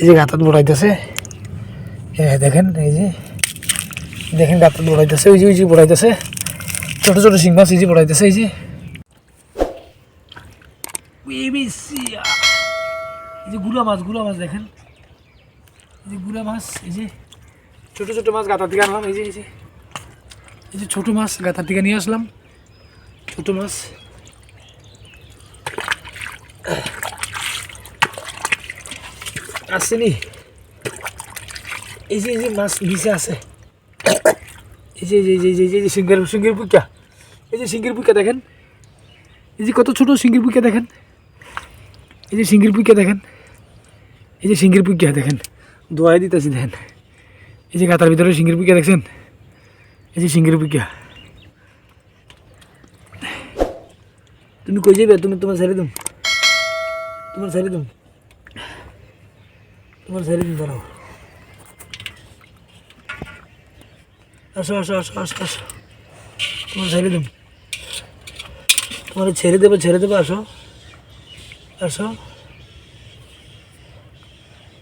এই যে গাঁতাত বড়াইতেছে। হ্যাঁ দেখেন, এই যে, দেখেন গাঁতাত বড়াইতেছে, ওই যে ওই যে বড়াইতেছে। ছোট ছোট শিং মাছ এই যে বড়াইতেছে, এই যে। এই যে গুড়া মাছ গুড়া মাছ দেখেন। এই যে গুড়া মাছ, এই যে, ছোট ছোট মাছ গাঁতার থেকে আনলাম, এই যে এই যে। এই যে ছোট মাছ গাঁতার থেকে নিয়ে আসলাম। ছোট মাছ। আসেনি এই যে এই যে মাছ নিচে আছে। এই যে এই যে এই যে যে সিঙ্গের সিঙ্গের পুকা এই যে সিঙ্গের পুকা দেখেন। এই যে কত ছোট সিঙ্গের পুকা দেখেন। এই যে সিঙ্গের পুকা দেখেন। এই যে সিঙ্গের পুকা দেখেন। দোয়াই দিতেছি, দেখেন। এই যে গাতার ভিতরে সিঙ্গের পুকা দেখছেন? এই যে সিঙ্গের পুকা তুমি কই যাবে তুমি তোমার ছেড়ে দিম। তোমার ছেড়ে দিম। তোমার দিন দাঁড়াও আসো আসো আসো আসো আসো। তোমার ছেড়ে দিম তোমার ছেড়ে দেবো ছেড়ে দেবো, আসো। আসো।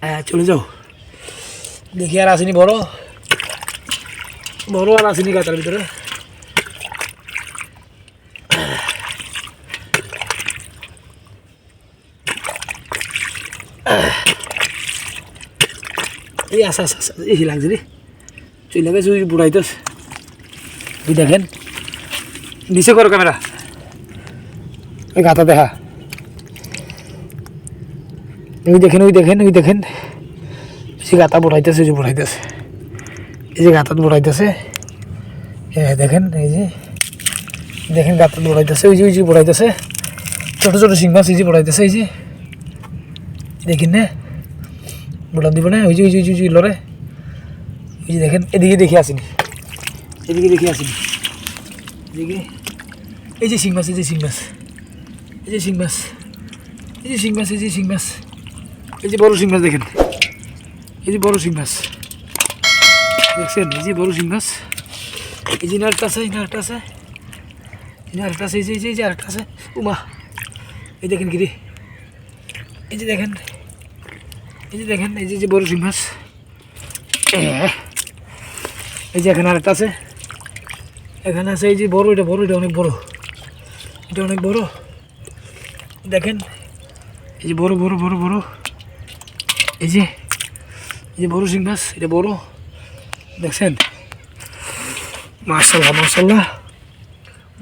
হ্যাঁ চলে যাও। দেখি আর আসেনি বড়। বড় আর আসেনি গাতার ভিতরে। এই আসা আসা আসা এই লাগছে রে চলে গেছে ওই বুড়াইতেস তুই দেখেন। নিচে করো ক্যামেরা ওই গাতা দেখা। ওই দেখেন ওই দেখেন ওই দেখেন। সে গাতা বুড়াইতেছে যে বুড়াইতেছে এই যে গাতাত বুড়াইতেছে হ্যাঁ দেখেন, এই যে। দেখেন, গাতাত বুড়াইতেছে ওই যে ওই যে বুড়াইতেছে ছোট ছোট মাছ এই যে বুড়াইতেছে এই যে। দেখেন? না বুড়ান দিব না ওই যে ওই যে ওই লড়ে ওই যে দেখেন এদিকে দেখে আসিনি এদিকে দেখে আসিনি এদিকে এই যে শিং মাছ এই যে শিং মাছ এই যে শিং মাছ এই যে শিং মাছ এই যে শিং মাছ এই যে বড় শিং মাছ দেখেন এই যে বড় শিং মাছ দেখছেন এই যে বড় শিং মাছ এই যে নারটা আছে এই নারটা আছে এই নারটা আছে এই যে এই যে আরেকটা আছে উমা এই দেখেন গিরি এই যে দেখেন এই যে দেখেন, এই যে বড় শিং মাছ। এই যে এখানে আরেকটা আছে। এখানে আছে এই যে বড়, এটা বড়, এটা অনেক বড়। এটা অনেক বড়। দেখেন, এই যে বড় বড় বড় বড়। এই যে এই যে বড় শিং মাছ, এটা বড়। দেখছেন? মার্শাল্লাহ মার্শাল্লাহ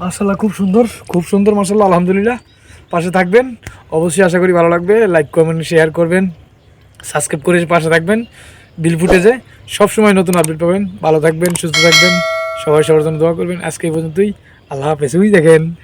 মার্শাল্লাহ খুব সুন্দর খুব সুন্দর মার্শাল্লাহ আলহামদুলিল্লাহ। পাশে থাকবেন। অবশ্যই আশা করি ভালো লাগবে। লাইক কমেন্ট শেয়ার করবেন। সাবস্ক্রাইব করে পাশে থাকবেন, বিল ফুটেজে সবসময় নতুন আপডেট পাবেন। ভালো থাকবেন, সুস্থ থাকবেন। সবাই সবার জন্য দোয়া করবেন। আজকে এই পর্যন্তই। আল্লাহ হাফেজ। দেখেন।